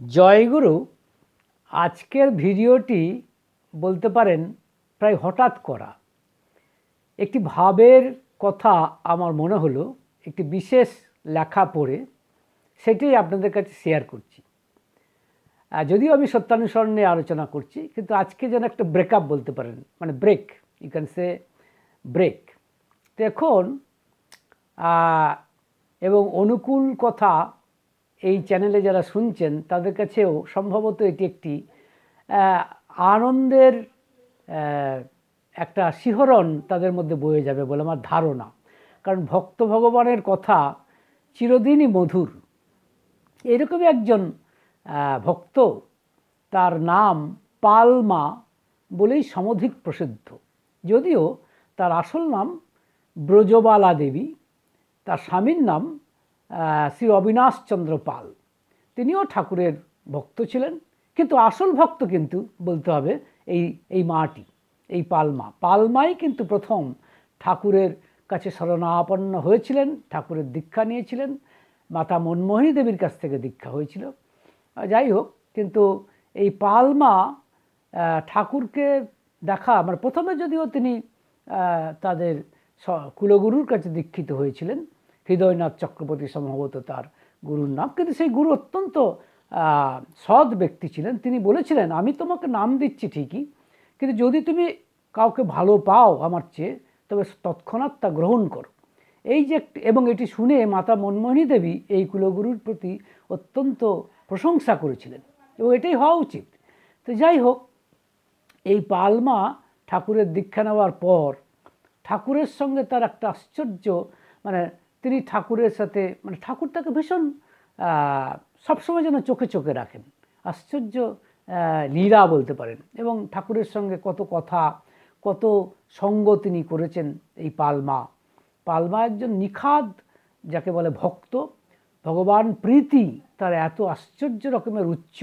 জয়গুরু আজকের ভিডিওটি বলতে পারেন প্রায় হঠাৎ করা। একটি ভাবের কথা আমার মনে হলো, একটি বিশেষ লেখা পড়ে, সেটাই আপনাদের কাছে শেয়ার করছি। যদিও আমি সত্যানুসরণ নিয়ে আলোচনা করছি, কিন্তু আজকে যেন একটা ব্রেকআপ বলতে পারেন মানে break you can say break তো এখন এবং অনুকূল কথা এই চ্যানেলে যারা শুনছেন, তাদের কাছেও সম্ভবত এটি একটি আনন্দের একটা শিহরণ তাদের মধ্যে বয়ে যাবে বলে আমার ধারণা। কারণ ভক্ত ভগবানের কথা চিরদিনই মধুর। এরকমই একজন ভক্ত, তার নাম পালমা বলেই সমধিক প্রসিদ্ধ। যদিও তার আসল নাম ব্রজবালা দেবী তার স্বামীর নাম শ্রী অবিনাশ চন্দ্র পাল। তিনিও ঠাকুরের ভক্ত ছিলেন, কিন্তু আসল ভক্ত কিন্তু বলতে হবে এই এই মাটি, এই পালমা। পালমাই কিন্তু প্রথম ঠাকুরের কাছে শরণাপন্ন হয়েছিলেন, ঠাকুরের দীক্ষা নিয়েছিলেন। মাতা মনমোহিনী দেবীর কাছ থেকে দীক্ষা হয়েছিল। যাই হোক, কিন্তু এই পালমা ঠাকুরকে দেখা মানে প্রথমে যদিও তিনি তাদের কুলগুরুর কাছে দীক্ষিত হয়েছিলেন হৃদয়নাথ চক্রবর্তী সম্ভবত তার গুরুর নাম। কিন্তু সেই গুরু অত্যন্ত সৎ ব্যক্তি ছিলেন। তিনি বলেছিলেন, আমি তোমাকে নাম দিচ্ছি ঠিকই, কিন্তু যদি তুমি কাউকে ভালো পাও আমার চেয়ে, তবে তৎক্ষণাৎ তা গ্রহণ করো। এই যে এবং এটি শুনে মাতা মনমোহিনী দেবী এই কুলগুরুর প্রতি অত্যন্ত প্রশংসা করেছিলেন। এবং এটাই হওয়া উচিত। তো যাই হোক, এই পালমা ঠাকুরের দীক্ষা নেওয়ার পর ঠাকুরের সঙ্গে তার একটা আশ্চর্য মানে তিনি ঠাকুরের সাথে মানে ঠাকুর তাকে ভীষণ সবসময় যেন চোখে চোখে রাখেন। আশ্চর্য লীলা বলতে পারেন। এবং ঠাকুরের সঙ্গে কত কথা, কত সঙ্গ তিনি করেছেন এই পালমা। পালমা একজন নিখাদ, যাকে বলে ভক্ত। ভগবান প্রীতি তার এত আশ্চর্য রকমের উচ্চ,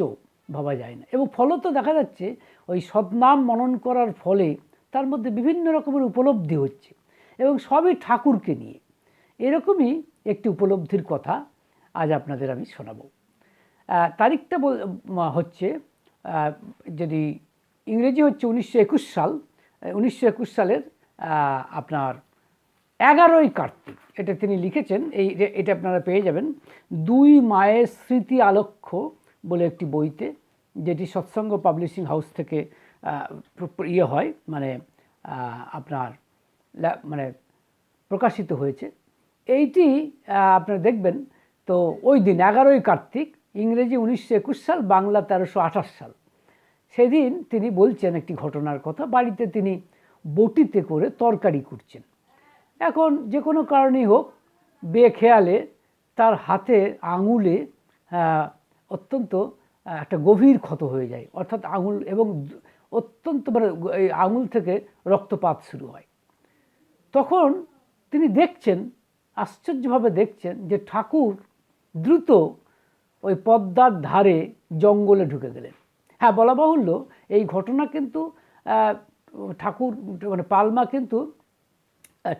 ভাবা যায় না। এবং ফলত দেখা যাচ্ছে, ওই সদনাম মনন করার ফলে তার মধ্যে বিভিন্ন রকমের উপলব্ধি হচ্ছে। এবং সবই ঠাকুরকে নিয়ে। এরকমই একটি উপলব্ধির কথা আজ আপনাদের আমি শোনাবো। তারিখটা হচ্ছে যদি ইংরেজি হচ্ছে উনিশশো একুশ সাল উনিশশো একুশ সালের আপনার এগারোই কার্তিক। এটা তিনি লিখেছেন, এই এটা আপনারা পেয়ে যাবেন, দুই মায়ের স্মৃতি আলক্ষ্য বলে একটি বইতে, যেটি সৎসঙ্গ পাবলিশিং হাউস থেকে ইয়ে হয় মানে আপনার মানে প্রকাশিত হয়েছে। এইটি আপনারা দেখবেন, তো ওই দিন এগারোই কার্তিক, ইংরেজি উনিশশো একুশ সাল, বাংলা তেরোশো আঠাশ সাল। সেদিন তিনি বলছেন একটি ঘটনার কথা, বাড়িতে তিনি বটিতে করে তরকারি করছেন। এখন যে কোনো কারণেই হোক, বেখেয়ালে তার হাতে আঙুলে অত্যন্ত একটা গভীর ক্ষত হয়ে যায়। অর্থাৎ আঙুল এবং অত্যন্ত মানে এই আঙুল থেকে রক্তপাত শুরু হয়। তখন তিনি দেখছেন আশ্চর্যভাবে দেখছেন যে ঠাকুর দ্রুত ওই পদ্মার ধারে জঙ্গলে ঢুকে গেলেন। হ্যাঁ বলা বাহুল্য, এই ঘটনা কিন্তু ঠাকুর মানে পালমা কিন্তু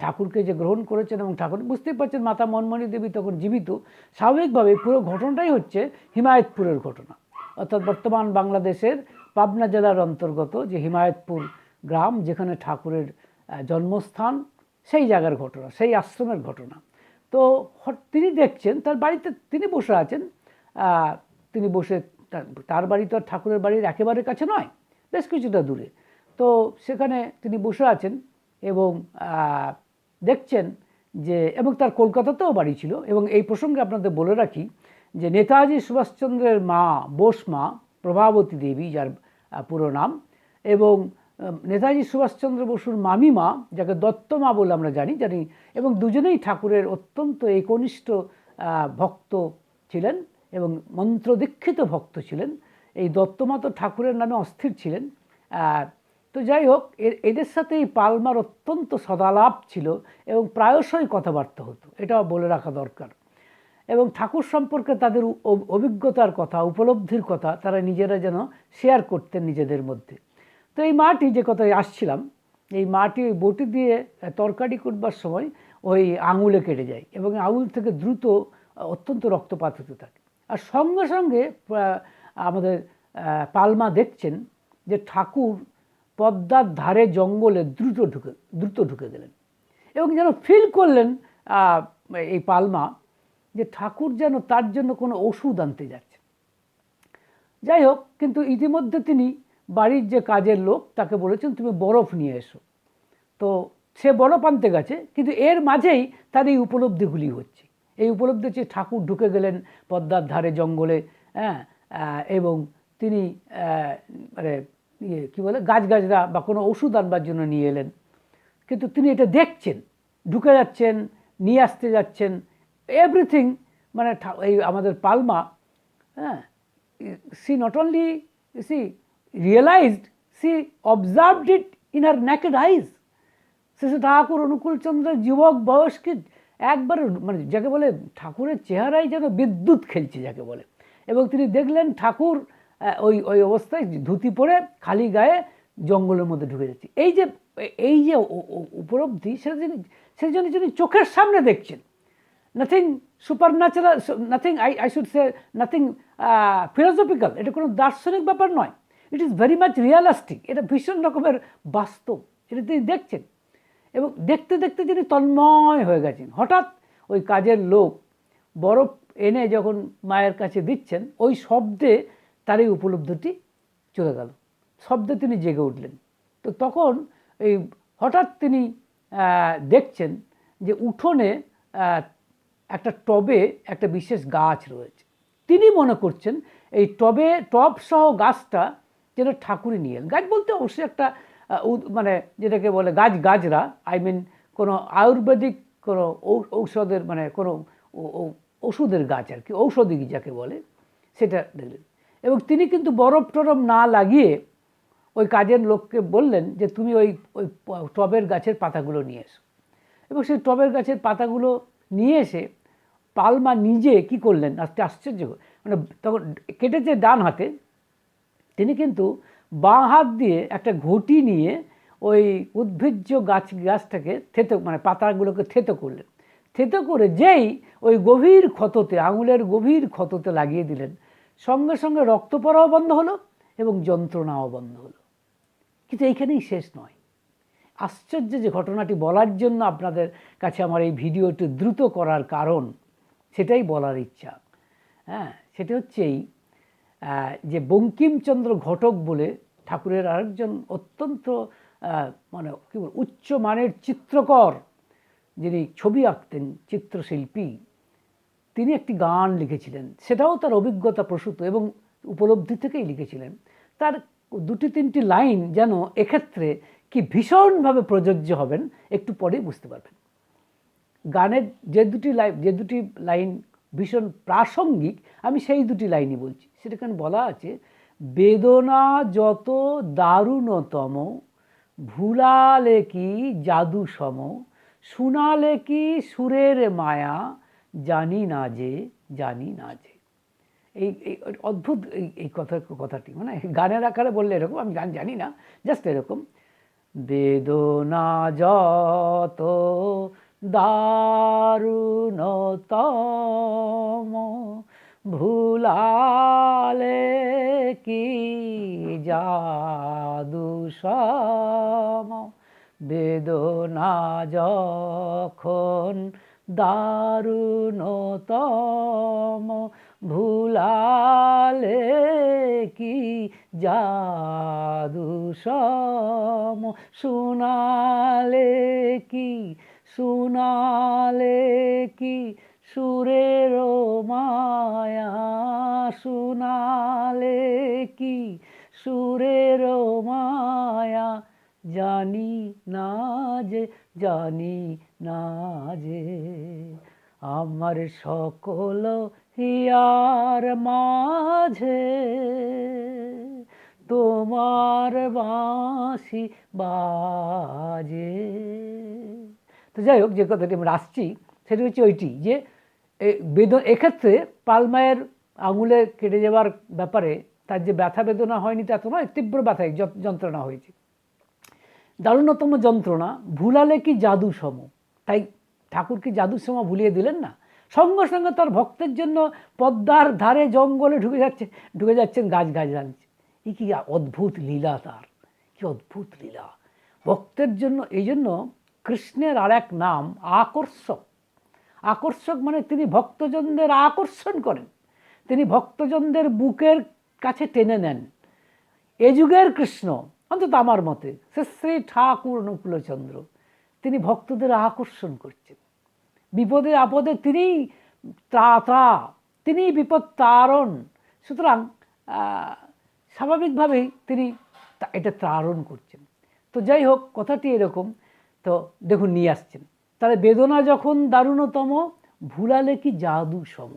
ঠাকুরকে যে গ্রহণ করেছেন এবং ঠাকুর, বুঝতেই পারছেন মাতা মনমণি দেবী তখন জীবিত। স্বাভাবিকভাবে পুরো ঘটনাটাই হচ্ছে হিমায়তপুরের ঘটনা। অর্থাৎ বর্তমান বাংলাদেশের পাবনা জেলার অন্তর্গত যে হিমায়তপুর গ্রাম, যেখানে ঠাকুরের জন্মস্থান সেই জায়গার ঘটনা, সেই আশ্রমের ঘটনা। তো তিনি দেখছেন, তার বাড়িতে তিনি বসে আছেন তিনি বসে তার- বাড়ি তো ঠাকুরের বাড়ির একেবারে কাছে নয়, বেশ কিছুটা দূরে। তো সেখানে তিনি বসে আছেন এবং দেখছেন যে, এবং তার কলকাতাতেও বাড়ি ছিল এবং এই প্রসঙ্গে আপনাদের বলে রাখি যে, নেতাজি সুভাষচন্দ্রের মা, বোস মা, প্রভাবতী দেবী, যার পুরো নাম এবং নেতাজি সুভাষচন্দ্র বসুর মামিমা, যাকে দত্তমা বলে আমরা জানি জানি, এবং দুজনেই ঠাকুরের অত্যন্ত একনিষ্ঠ ভক্ত ছিলেন এবং মন্ত্রদীক্ষিত ভক্ত ছিলেন। এই দত্তমা তো ঠাকুরের নামে অস্থির ছিলেন। তো যাই হোক এদের সাথে এই পালমার অত্যন্ত সদালাপ ছিল এবং প্রায়শই কথাবার্তা হতো। এটাও বলে রাখা দরকার। এবং ঠাকুর সম্পর্কে তাদের অভিজ্ঞতার কথা, উপলব্ধির কথা তারা নিজেরা যেন শেয়ার করতেন নিজেদের মধ্যে। তো এই মাটি যে কথায় আসছিলাম, এই মাটি ওই বটি দিয়ে তরকারি করবার সময় ওই আঙুলে কেটে যায় এবং আঙুল থেকে দ্রুত অত্যন্ত রক্তপাত হতে থাকে। আর সঙ্গে সঙ্গে আমাদের পালমা দেখছেন যে ঠাকুর পদ্মার ধারে জঙ্গলে দ্রুত ঢুকে দ্রুত ঢুকে গেলেন এবং যেন ফিল করলেন এই পালমা যে ঠাকুর যেন তার জন্য কোনো ওষুধ আনতে যাচ্ছে। যাই হোক, কিন্তু ইতিমধ্যে তিনি বাড়ির যে কাজের লোক তাকে বলেছেন, তুমি বরফ নিয়ে এসো। তো সে বরফ আনতে গেছে, কিন্তু এর মাঝেই তার এই উপলব্ধিগুলি হচ্ছে। এই উপলব্ধি হচ্ছে ঠাকুর ঢুকে গেলেন পদ্মার ধারে জঙ্গলে হ্যাঁ এবং তিনি মানে ইয়ে কী বলে, গাছগাছরা বা কোনো ওষুধ আনবার জন্য নিয়ে এলেন। কিন্তু তিনি এটা দেখছেন, ঢুকে যাচ্ছেন, নিয়ে আসতে যাচ্ছেন। এভরিথিং মানে এই আমাদের পালমা হ্যাঁ she not only, she realized she observed it in her naked eyes শেষে ঠাকুর অনুকূলচন্দ্রের যুবক বয়সকে একবার মানে যাকে বলে ঠাকুরের চেহারাই যেন বিদ্যুৎ খেলছে যাকে বলে। এবং তিনি দেখলেন ঠাকুর ওই ওই অবস্থায় ধুতি পরে খালি গায়ে জঙ্গলের মধ্যে ঢুকে যাচ্ছে। এই যে এই যে উপলব্ধি, সেটা তিনি সেই জন্য তিনি চোখের সামনে দেখছেন nothing supernatural nothing I I should say nothing philosophical এটা কোনো দার্শনিক ব্যাপার নয়। It is very much realistic এটা ভীষণ রকমের বাস্তব। এটা তিনি দেখছেন। এবং দেখতে দেখতে তিনি তন্ময় হয়ে গেছেন। হঠাৎ ওই কাজের লোক বরফ এনে যখন মায়ের কাছে দিচ্ছেন, ওই শব্দে তার এই উপলব্ধিটি চলে গেল। শব্দে তিনি জেগে উঠলেন। তো তখন এই হঠাৎ তিনি দেখছেন যে উঠোনে একটা টবে একটা বিশেষ গাছ রয়েছে। তিনি মনে করছেন এই টবে, টব সহ গাছটা যেন ঠাকুরই নিয়ে গাছ বলতে অবশ্যই একটা মানে যেটাকে বলে গাছ গাছরা আই মিন কোনো আয়ুর্বেদিক কোনো ঔষধের মানে কোনো ওষুধের গাছ আর কি, ঔষধি যাকে বলে, সেটা দেখলেন এবং তিনি কিন্তু বরফ টরফ না লাগিয়ে ওই কাজের লোককে বললেন যে, তুমি ওই ওই টবের গাছের পাতাগুলো নিয়ে এসো। এবং সেই টবের গাছের পাতাগুলো নিয়ে এসে পালমা নিজে কি করলেন? আজকে আশ্চর্য মানে তখন কেটেছে ডান হাতে তিনি কিন্তু বাঁ হাত দিয়ে একটা ঘটি নিয়ে ওই উদ্ভিজ্জ গাছ, গাছটাকে থেতো মানে পাতাগুলোকে থেতো করলেন। থেতো করে যেই ওই গভীর ক্ষততে, আঙুলের গভীর ক্ষততে লাগিয়ে দিলেন। সঙ্গে সঙ্গে রক্ত পড়াও বন্ধ হলো এবং যন্ত্রণাও বন্ধ হলো। কিন্তু এইখানেই শেষ নয়। আশ্চর্য যে ঘটনাটি বলার জন্য আপনাদের কাছে আমার এই ভিডিওটি দ্রুত করার কারণ, সেটাই বলার ইচ্ছা। হ্যাঁ সেটা হচ্ছে এই যে বঙ্কিমচন্দ্র ঘটক বলে ঠাকুরের আরেকজন অত্যন্ত মানে কী বল, উচ্চ মানের চিত্রকর, যিনি ছবি আঁকতেন, চিত্রশিল্পী, তিনি একটি গান লিখেছিলেন। সেটাও তার অভিজ্ঞতা প্রসূত এবং উপলব্ধি থেকেই লিখেছিলেন। তার দুটি তিনটি লাইন যেন এক্ষেত্রে কি ভীষণভাবে প্রযোজ্য হবেন, একটু পরেই বুঝতে পারবেন। গানের যে দুটি লাইন যে দুটি লাইন ভীষণ প্রাসঙ্গিক, আমি সেই দুটি লাইনই বলছি। সেটাখানে বলা আছে, বেদনা যত দারুণতম, ভুলালে কি জাদু সম, শুনালে কি সুরের মায়া, জানি না যে, জানি না যে। এই অদ্ভুত এই এই কথা, কথাটি মানে গানের আকারে বললে এরকম, আমি গান জানি না, জাস্ট এরকম। বেদনা যত দারুণতম ভুলালে কি জাদু সম? বেদনা যখন দারুণতম, ভুলালে কি জাদু সম? শুনালে কি শুনালে কি সুরের মায়া শুনালে কি? সুরের মায়া জানি না যে, জানি না যে। আমার সকল হিয়ার মাঝে তোমার বাঁশি বাজে। তো যাই হোক, যে কথাটি আমরা আসছি, সেটা হচ্ছে ওইটি যে বেদন, এক্ষেত্রে পালমায়ের আঙুলে কেটে যাওয়ার ব্যাপারে তার যে ব্যথা বেদনা হয়নি তা তো নয়, তীব্র ব্যথায় যত- যন্ত্রণা হয়েছে। দারুণতম যন্ত্রণা, ভুলালে কি জাদু সম? তাই ঠাকুর কি জাদুর সম ভুলিয়ে দিলেন না? সঙ্গে সঙ্গে তার ভক্তের জন্য পদ্মার ধারে জঙ্গলে ঢুকে যাচ্ছে, ঢুকে যাচ্ছেন গাছ গাছ রাঁধছে এ কি অদ্ভুত লীলা তার, কি অদ্ভুত লীলা। ভক্তের জন্য, এই জন্য কৃষ্ণের আর এক নাম, আকর্ষক। আকর্ষক মানে তিনি ভক্তজনদের আকর্ষণ করেন। তিনি ভক্তজনদের বুকের কাছে টেনে নেন। এ যুগের কৃষ্ণ, অন্তত আমার মতে শ্রী ঠাকুর অনুকূলচন্দ্র তিনি ভক্তদের আকর্ষণ করছেন। বিপদে আপদে তিনিই ত্রাতা তিনিই বিপদ তারণ। সুতরাং স্বাভাবিকভাবেই তিনি এটা তারণ করছেন। তো যাই হোক, কথাটি এরকম। তো দেখুন, নিয়ে আসছেন। তাহলে বেদনা যখন দারুণতম, ভুলালে কি জাদু সম?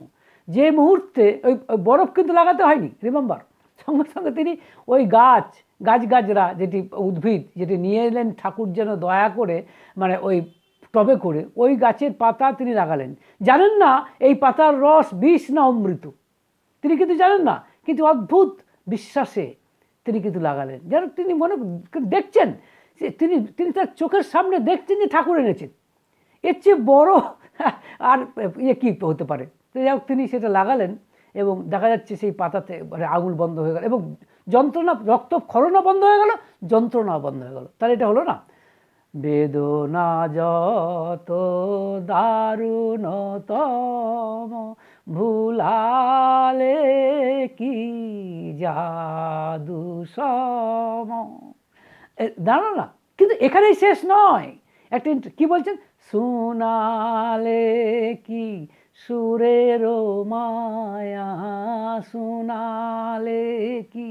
যে মুহূর্তে ওই বরফ কিন্তু লাগাতে হয়নি রিমেম্বার সঙ্গে সঙ্গে তিনি ওই গাছ গাছ গাছরা যেটি উদ্ভিদ, যেটি নিয়ে এলেন ঠাকুর যেন দয়া করে মানে ওই টবে করে, ওই গাছের পাতা তিনি লাগালেন। জানেন না, এই পাতার রস বিষ না অমৃত? তিনি কিন্তু জানেন না, কিন্তু অদ্ভুত বিশ্বাসে তিনি কিন্তু লাগালেন। যেন তিনি মনে দেখছেন তিনি তিনি তার চোখের সামনে দেখছেন যে ঠাকুর এনেছেন। এর চেয়ে বড় আর ইয়ে কী হতে পারে? তো যাই হোক, তিনি সেটা লাগালেন এবং দেখা যাচ্ছে সেই পাতাতে মানে আঙুল বন্ধ হয়ে গেল এবং যন্ত্রণা রক্ত ক্ষরণও বন্ধ হয়ে গেল যন্ত্রণা বন্ধ হয়ে গেল। তাহলে এটা হলো না? বেদনা যত দারুণতম, ভুলালে কি জাদু সম। দাঁড়ানো না, কিন্তু এখানেই শেষ নয়। একটা কি বলছেন? শোনালে কি সুরেরও মায়া? শোনালে কি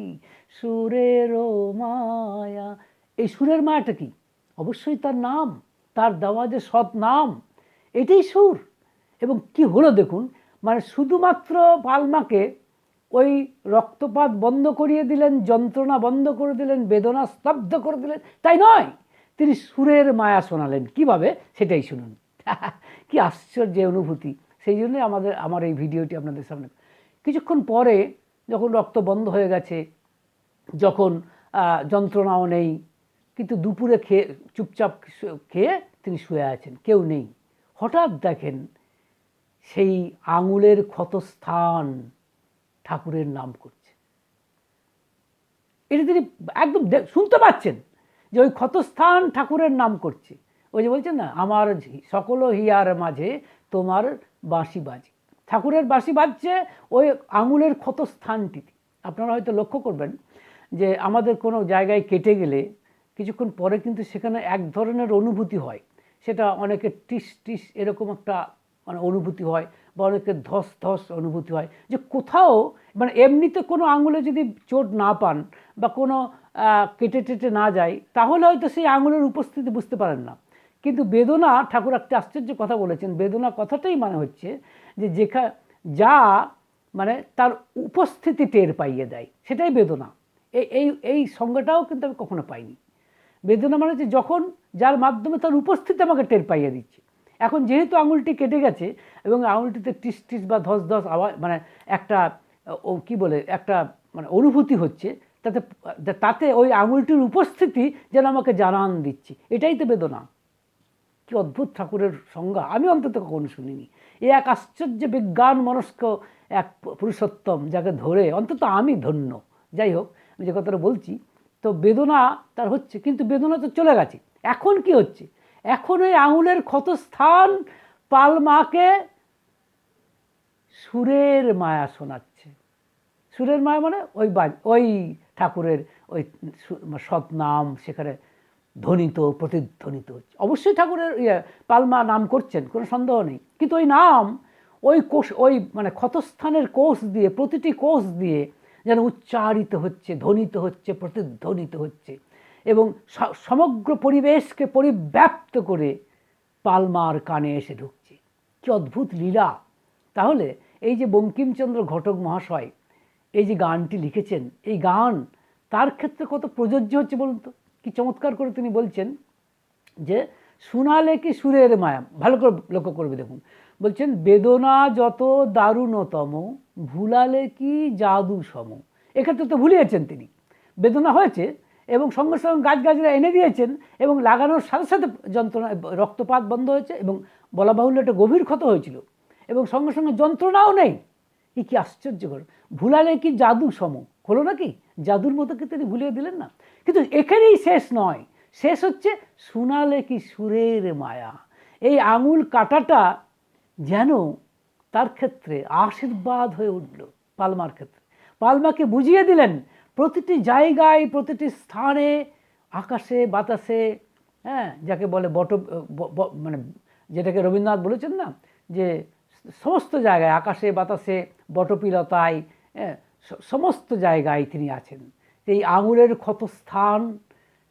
সুরেরও মায়া? এই সুরের মায়াটা কি? অবশ্যই তার নাম, তার দেওয়া যে সৎ নাম, এটাই সুর। এবং কি হলো দেখুন মানে শুধুমাত্র পালমাকে ওই রক্তপাত বন্ধ করিয়ে দিলেন, যন্ত্রণা বন্ধ করে দিলেন, বেদনা স্তব্ধ করে দিলেন, তাই নয়। তিনি সুরের মায়া শোনালেন। কীভাবে? সেটাই শুনুন। কি আশ্চর্য অনুভূতি। সেই জন্যই আমাদের, আমার এই ভিডিওটি আপনাদের সামনে। কিছুক্ষণ পরে যখন রক্ত বন্ধ হয়ে গেছে, যখন যন্ত্রণাও নেই, কিন্তু দুপুরে খেয়ে, চুপচাপ খেয়ে তিনি শুয়ে আছেন। কেউ নেই। হঠাৎ দেখেন সেই আঙুলের ক্ষতস্থান ঠাকুরের নাম করছে। এটা তিনি একদম শুনতে পাচ্ছেন। যে ওই ক্ষতস্থান ঠাকুরের নাম করছে। ওই যে বলছেন না, আমার সকল হিয়ার মাঝে তোমার বাঁশি বাজে। ঠাকুরের বাঁশি বাজছে ওই আঙুলের ক্ষতস্থানটিতে। আপনারা হয়তো লক্ষ্য করবেন যে আমাদের কোনো জায়গায় কেটে গেলে কিছুক্ষণ পরে কিন্তু সেখানে এক ধরনের অনুভূতি হয়। সেটা অনেকের টিস টিস এরকম একটা মানে অনুভূতি হয় বা অনেকের ধস ধস অনুভূতি হয়। যে কোথাও মানে এমনিতে কোনো আঙুলে যদি চোট না পান বা কোনো কেটে টেটে না যায়, তাহলে হয়তো সেই আঙুলের উপস্থিতি বুঝতে পারেন না। কিন্তু বেদনা, ঠাকুর একটা আশ্চর্য কথা বলেছেন। বেদনা কথাটাই মানে হচ্ছে যে যেখা, যা মানে তার উপস্থিতি টের পাইয়ে দেয়, সেটাই বেদনা। এই এই এই সংজ্ঞাটাও কিন্তু আমি কখনো পাইনি। বেদনা মানে হচ্ছে যখন যার মাধ্যমে তার উপস্থিতি আমাকে টের পাইয়ে দিচ্ছে। এখন যেহেতু আঙুলটি কেটে গেছে এবং আঙুলটিতে টিস টিস বা ধস ধস আওয়াজ মানে একটা ও, কী বলে, একটা মানে অনুভূতি হচ্ছে তাতে তাতে ওই আঙুলটির উপস্থিতি যেন আমাকে জানান দিচ্ছি। এটাই তো বেদনা। কি অদ্ভুত ঠাকুরের সংজ্ঞা। আমি অন্তত কখনো শুনিনি। এ এক আশ্চর্য বিজ্ঞান মনস্ক এক পুরুষোত্তম যাকে ধরে, অন্তত আমি ধন্য। যাই হোক, আমি যে কথাটা বলছি, তো বেদনা তার হচ্ছে, কিন্তু বেদনা তো চলে গেছে। এখন কি হচ্ছে? এখন ওই আঙুলের ক্ষতস্থান পালমাকে সুরের মায়া শোনাচ্ছে। সুরের মায়া মানে ওই ওই ঠাকুরের ওই সু- সৎ নাম সেখানে ধ্বনিত, প্রতিধ্বনিত হচ্ছে। অবশ্যই ঠাকুরের ইয়ে পালমা নাম করছেন, কোনো সন্দেহ নেই। কিন্তু ওই নাম, ওই কোষ, ওই মানে ক্ষতস্থানের কোষ দিয়ে, প্রতিটি কোষ দিয়ে যেন উচ্চারিত হচ্ছে, ধ্বনিত হচ্ছে, প্রতিধ্বনিত হচ্ছে। এবং সমগ্র পরিবেশকে পরিব্যাপ্ত করে পালমার কানে এসে ঢুকছে। কি অদ্ভুত লীলা! তাহলে এই যে বঙ্কিমচন্দ্র ঘটক মহাশয় এই যে গানটি লিখেছেন, এই গান তার ক্ষেত্রে কত প্রযোজ্য হচ্ছে বলুন তো? কি চমৎকার করে তিনি বলছেন যে, শোনালে কি সুরের মায়া? ভালো করে লক্ষ্য করবে দেখুন। বলছেন, বেদনা যত দারুণতম, ভুলালে কি জাদু সম? এক্ষেত্রে তো ভুলিয়েছেন তিনি। বেদনা হয়েছে এবং সঙ্গে সঙ্গে গাছ গাছরা এনে দিয়েছেন এবং লাগানোর সাথে সাথে যন্ত্রণা, রক্তপাত বন্ধ হয়েছে এবং বলা বাহুল্য একটা গভীর ক্ষত হয়েছিল এবং সঙ্গে সঙ্গে যন্ত্রণাও নেই। এ কি আশ্চর্যকর ভুলালে কি জাদু সম? হলো নাকি? জাদুর মতো কি তিনি ভুলিয়ে দিলেন না? কিন্তু এখানেই শেষ নয়। শেষ হচ্ছে, শোনালে কি সুরের মায়া? এই আঙুল কাটাটা যেন তার ক্ষেত্রে আশীর্বাদ হয়ে উঠল পালমার ক্ষেত্রে। পালমাকে বুঝিয়ে দিলেন, প্রতিটি জায়গায়, প্রতিটি স্থানে, আকাশে, বাতাসে হ্যাঁ যাকে বলে বট মানে যেটাকে রবীন্দ্রনাথ বলেছেন না, যে সমস্ত জায়গায় আকাশে বাতাসে বটপিলতায় হ্যাঁ, সমস্ত জায়গায় তিনি আছেন। এই আঙুলের ক্ষত স্থান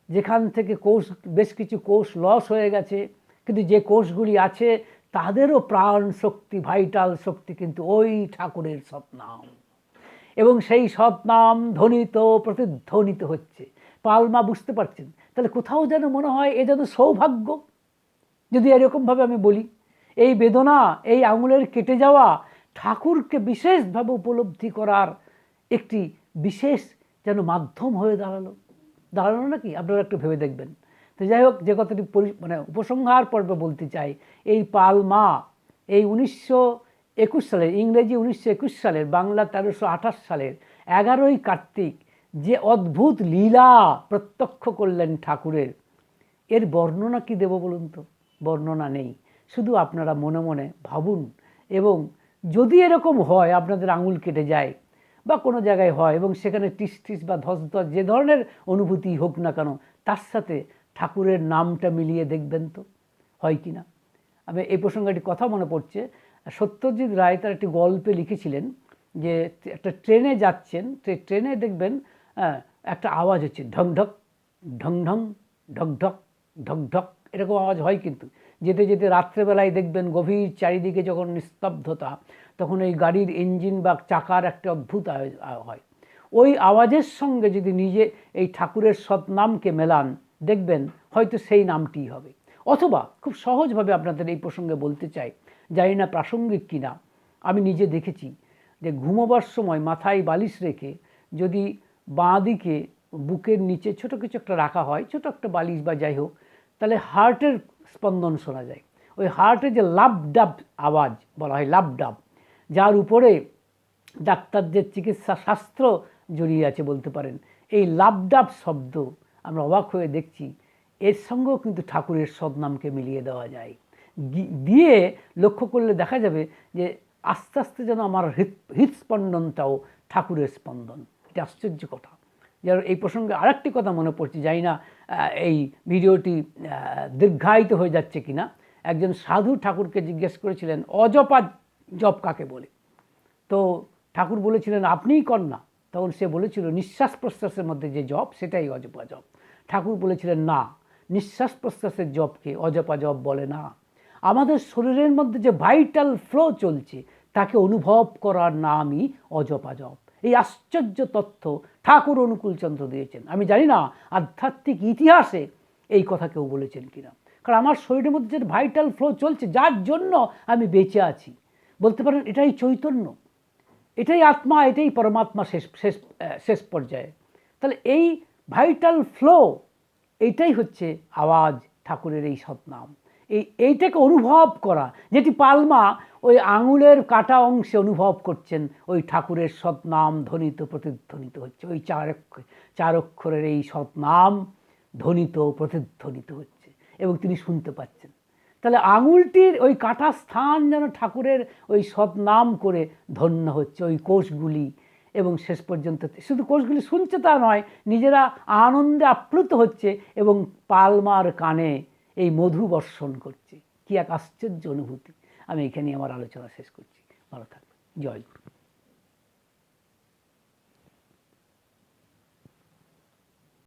যেখান থেকে কোষ বেশ কিছু কোষ লস হয়ে গেছে কিন্তু যে কোষগুলি আছে তাদেরও প্রাণ শক্তি ভাইটাল শক্তি কিন্তু ওই ঠাকুরের সৎনাম। এবং সেই সৎনাম ধ্বনিত প্রতিধ্বনিত হচ্ছে। পালমা বুঝতে পারছেন? তাহলে কোথাও যেন মনে হয় এ যেন সৌভাগ্য। যদি এরকমভাবে আমি বলি এই বেদনা, এই আঙুলের কেটে যাওয়া ঠাকুরকে বিশেষভাবে উপলব্ধি করার একটি বিশেষ যেন মাধ্যম হয়ে দাঁড়াল। দাঁড়াল নাকি? আপনারা একটু ভেবে দেখবেন। তো যাই হোক, যে কথাটি মানে উপসংহার পর্বে বলতে চাই, এই পালমা এই উনিশশো একুশ সালের, ইংরেজি উনিশশো একুশ সালের, বাংলা তেরোশো আঠাশ সালের এগারোই কার্তিক যে অদ্ভুত লীলা প্রত্যক্ষ করলেন ঠাকুরের, এর বর্ণনা কি দেব বলুন তো? বর্ণনা নেই। শুধু আপনারা মনে মনে ভাবুন এবং যদি এরকম হয় আপনাদের আঙুল কেটে যায় বা কোনো জায়গায় হয় এবং সেখানে টিস টিস বা ধস ধস যে ধরনের অনুভূতি হোক না কেন, তার সাথে ঠাকুরের নামটা মিলিয়ে দেখবেন তো, হয় কি না? আমি এই প্রসঙ্গে একটি কথা মনে পড়ছে। সত্যজিৎ রায় তার একটি গল্পে লিখেছিলেন যে একটা ট্রেনে যাচ্ছেন ট্রেনে দেখবেন একটা আওয়াজ হচ্ছে ঢং ঢক, ঢং ঢং, ঢক ঢক ঢক ঢক, এরকম আওয়াজ হয় কিন্তু। যেতে যেতে রাত্রেবেলায় দেখবেন গভীর চারিদিকে যখন নিস্তব্ধতা, তখন এই গাড়ির ইঞ্জিন বা চাকার একটা অদ্ভুত হয়। ওই আওয়াজের সঙ্গে যদি নিজে এই ঠাকুরের সৎনামকে মেলান, দেখবেন হয়তো সেই নামটিই হবে। অথবা খুব সহজভাবে আপনাদের এই প্রসঙ্গে বলতে চাই, জানি না প্রাসঙ্গিক কিনা, আমি নিজে দেখেছি যে ঘুমোবার সময় মাথায় বালিশ রেখে যদি বাঁ দিকে বুকের নিচে ছোট কিছু একটা রাখা হয়, ছোট একটা বালিশ বা যাই হোক, তাহলে হার্টের স্পন্দন শোনা যায়। ওই হার্টে যে লাভ ডাব আওয়াজ বলা হয়, লাভ ডাব, যার উপরে ডাক্তারদের চিকিৎসা শাস্ত্র জড়িয়ে আছে বলতে পারেন, এই লাভডাব শব্দ আমরা অবাক হয়ে দেখছি, এর সঙ্গেও কিন্তু ঠাকুরের সদনামকে মিলিয়ে দেওয়া যায়। দিয়ে লক্ষ্য করলে দেখা যাবে যে আস্তে আস্তে যেন আমার হৃৎ, হৃৎস্পন্দনটাও ঠাকুরের স্পন্দন। এটা আশ্চর্য কথা। যার এই প্রসঙ্গে আরেকটি কথা মনে পড়ছে, জানি না এই ভিডিওটি দীর্ঘায়িত হয়ে যাচ্ছে কিনা। একজন সাধু ঠাকুরকে জিজ্ঞেস করেছিলেন, অজপা জপ কাকে বলে? তো ঠাকুর বলেছিলেন, আপনিই না তখন সে বলেছিল, নিঃশ্বাস প্রশ্বাসের মধ্যে যে জপ, সেটাই অজপা জপ। ঠাকুর বলেছিলেন, না, নিঃশ্বাস প্রশ্বাসের জপকে অজপা জপ বলে না। আমাদের শরীরের মধ্যে যে ভাইটাল ফ্লো চলছে, তাকে অনুভব করার নামই অজপা জপ। এই আশ্চর্য তথ্য ঠাকুর অনুকূলচন্দ্র দিয়েছেন। আমি জানি না আধ্যাত্মিক ইতিহাসে এই কথা কেউ বলেছেন কিনা। কারণ আমার শরীরের মধ্যে যে ভাইটাল ফ্লো চলছে, যার জন্য আমি বেঁচে আছি। বলতে পারেন এটাই চৈতন্য। এটাই আত্মা, এটাই পরমাত্মা শেষ শেষ শেষ পর্যায়ে। তাহলে এই ভাইটাল ফ্লো এইটাই হচ্ছে আওয়াজ ঠাকুরের এই সৎনাম। এই, এইটাকে অনুভব করা, যেটি পালমা ওই আঙুলের কাটা অংশে অনুভব করছেন, ওই ঠাকুরের সৎনাম ধ্বনিত, প্রতিধ্বনিত হচ্ছে। ওই চার অক্ষ- চার অক্ষরের এই সৎনাম ধ্বনিত, প্রতিধ্বনিত হচ্ছে এবং তিনি শুনতে পাচ্ছেন। তাহলে আঙুলটির ওই কাটা স্থান যেন ঠাকুরের ওই সৎনাম করে ধন্য হচ্ছে, ওই কোষগুলি এবং শেষ পর্যন্ত শুধু কোষগুলি শুনছে তা নয়, নিজেরা আনন্দে আপ্লুত হচ্ছে এবং পালমার কানে এই মধু বর্ষণ করছে। কি এক আশ্চর্য অনুভূতি। আমি এখানেই আমার আলোচনা শেষ করছি। ভালো থাকবেন। জয় গুরু।